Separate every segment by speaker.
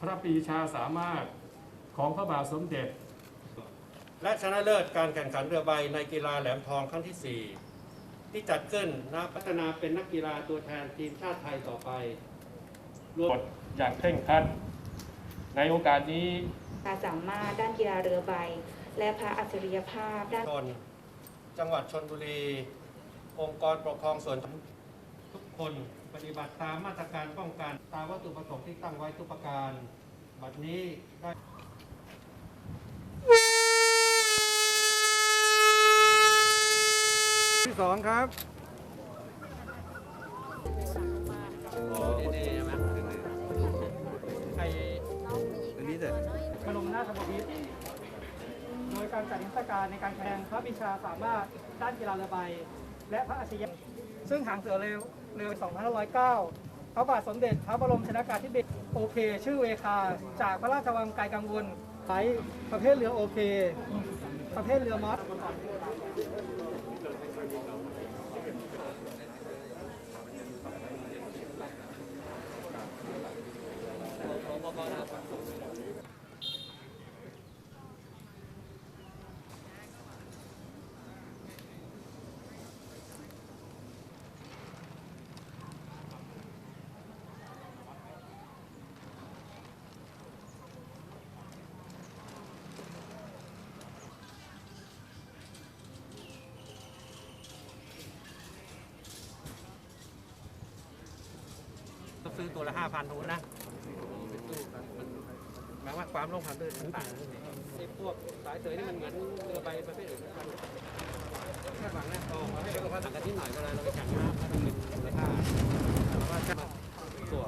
Speaker 1: พระปรีชาสามารถของพระบาทสมเด็จ
Speaker 2: และชนะเลิศการแข่งขันเรือใบในกีฬาแหลมทองครั้งที่ 4 ที่จัดขึ้นณพัฒนาเป็นนักกีฬาตัวแทนทีมชาติไทยต่อไปรวม
Speaker 1: กฎอย่างเคร่งครัด ในโอกาสนี้
Speaker 3: ความสามารถด้านกีฬาเรือใบ และพระอัจฉริยภาพด้าน
Speaker 2: ชนจังหวัดชนบุรี องค์กรปกครองส่วนท้องทุกคน ปฏิบัติตามมาตรการป้องกันตามวัตถุประสงค์ที่ตั้งไว้ทุกประการ บัดนี้ได้
Speaker 4: ที่สองครับอันนี้แต่
Speaker 5: บรมนาถบพิตรโดยการจัดนิทรรศการในการแสดงพระวิชาสามารถด้านกีฬาเรือใบและพระอาชญะซึ่งหางเสือเร็ว เร็ว2509 พระบาทสมเด็จพระบรมชนากาธิเบศรโอเค ชื่อเวคา จากพระราชวังไกลกังวลไว้ประเภทเรือโอเค ประเภทเรือมอส
Speaker 2: ขอบคุณครับ ตัวละห้าพันทุนนะหมายว่าความร่วมความตื้นต่างๆไอ้พวกสายเสยนี่มันเหมือนเรือใบประเภทอื่นแค่ฝังนะโอ้ให้เราพักกันที่หน่อยเวลาเราไปแข่งน้ำถ้าต้องเป็นมูลค่าแต่ว่าแค่ตัว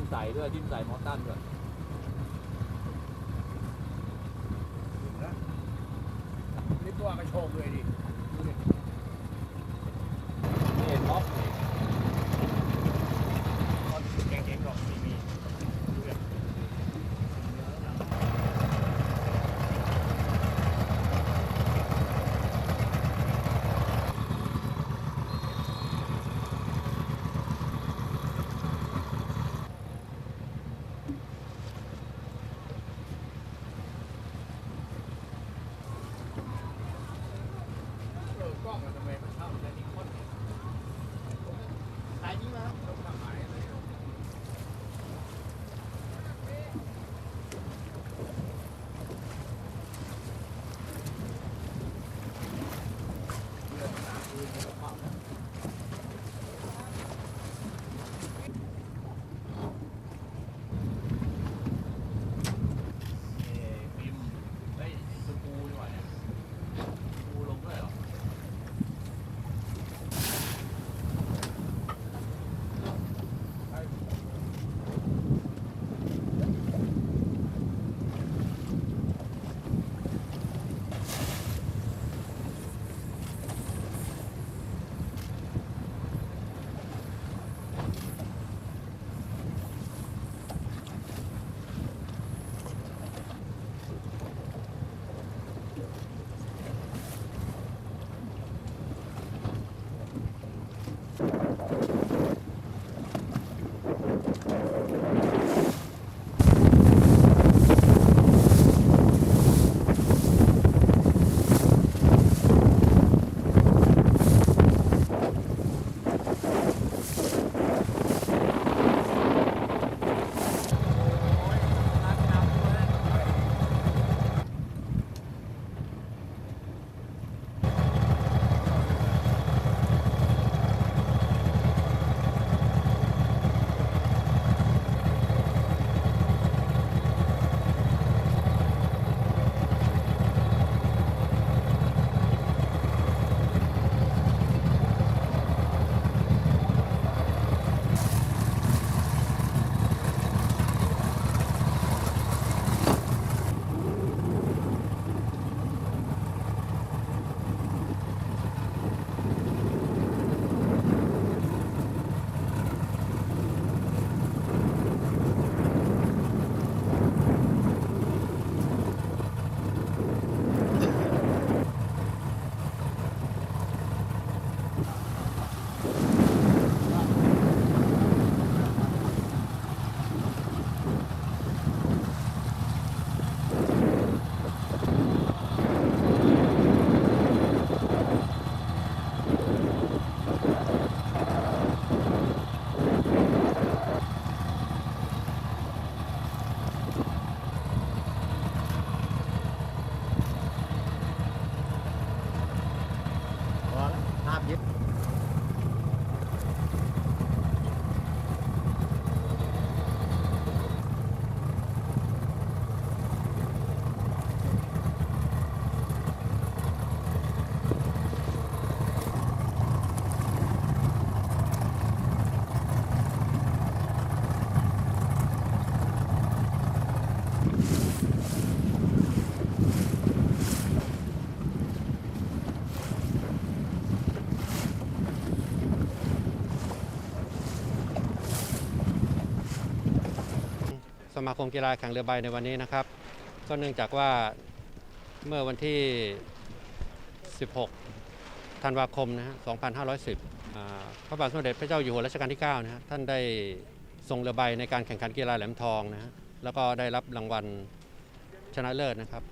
Speaker 6: มใส่ด้วยทิมใส่มอสตันด้วย
Speaker 4: นี่ตัวกระโชกเลยดิ
Speaker 6: มา
Speaker 2: คมกีฬาแข่งเรือใบในวันนี้นะครับ ก็เนื่องจากว่าเมื่อวันที่ 16 ธันวาคมนะฮะ 2510 พระบาทสมเด็จพระเจ้าอยู่หัวรัชกาลที่ 9 นะฮะ ท่านได้ทรงเรือใบในการแข่งขันกีฬาแหลมทองนะฮะ แล้วก็ได้รับรางวัลชนะเลิศนะครับ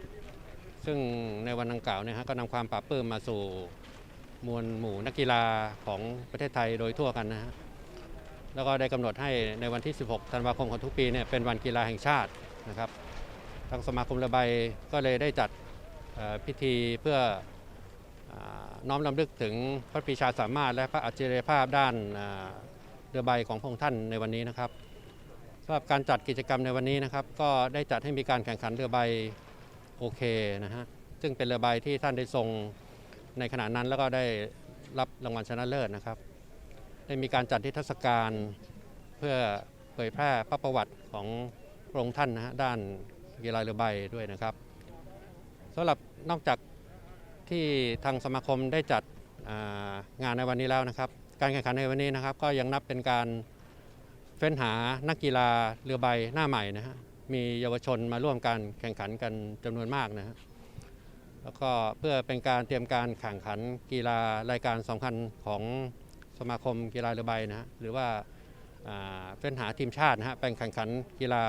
Speaker 2: ซึ่งในวันดังกล่าวเนี่ยฮะก็นำความปราบปลื้มมาสู่มวลหมู่นักกีฬาของประเทศไทยโดยทั่วกันนะฮะ แล้วก็ได้กำหนดให้ในวันที่ 16 ธันวาคมของทุกปีเนี่ยเป็นวันกีฬาแห่งชาตินะครับ ทางสมาคมรือใบก็เลยได้จัดพิธีเพื่ออน้อมรำลึกถึงพระปีชาสามารถและพระอัจฉริยภาพด้านเรือใบของพระองค์ท่านในวันนี้นะครับสำหรับการจัดกิจกรรมในวันนี้นะครับ ก็ได้จัดให้มีการแข่งขันเรือใบโอเคนะฮะซึ่งเป็นเรือใบที่ท่านได้ทรงในขณะนั้นแล้วก็ได้รับรางวัลชนะเลิศนะครับ ได้มีการจัดนิทรรศการเพื่อเผยแพร่พระประวัติของพระองค์ท่านนะฮะด้านกีฬาเรือใบด้วยนะครับสำหรับนอกจากที่ทางสมาคมได้จัดงานในวันนี้แล้วนะครับ การแข่งขันในวันนี้นะครับ ก็ยังนับเป็นการเฟ้นหานักกีฬาเรือใบหน้าใหม่นะฮะมีเยาวชนมาร่วมการแข่งขันกันจำนวนมากนะฮะแล้วก็เพื่อเป็นการเตรียมการแข่งขันกีฬารายการสำคัญของ สมาคมกีฬาเรือใบนะฮะหรือว่าเฟ้นหาทีมชาตินะฮะเป็นแข่งขันกีฬา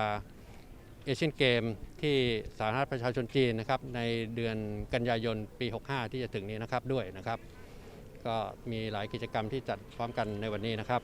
Speaker 2: เอเชียนเกมที่สาธารณรัฐประชาชนจีนนะครับในเดือนกันยายนปี 65 ที่จะถึงนี้นะครับด้วยนะครับ ก็มีหลายกิจกรรมที่จัดพร้อมกันในวันนี้นะครับ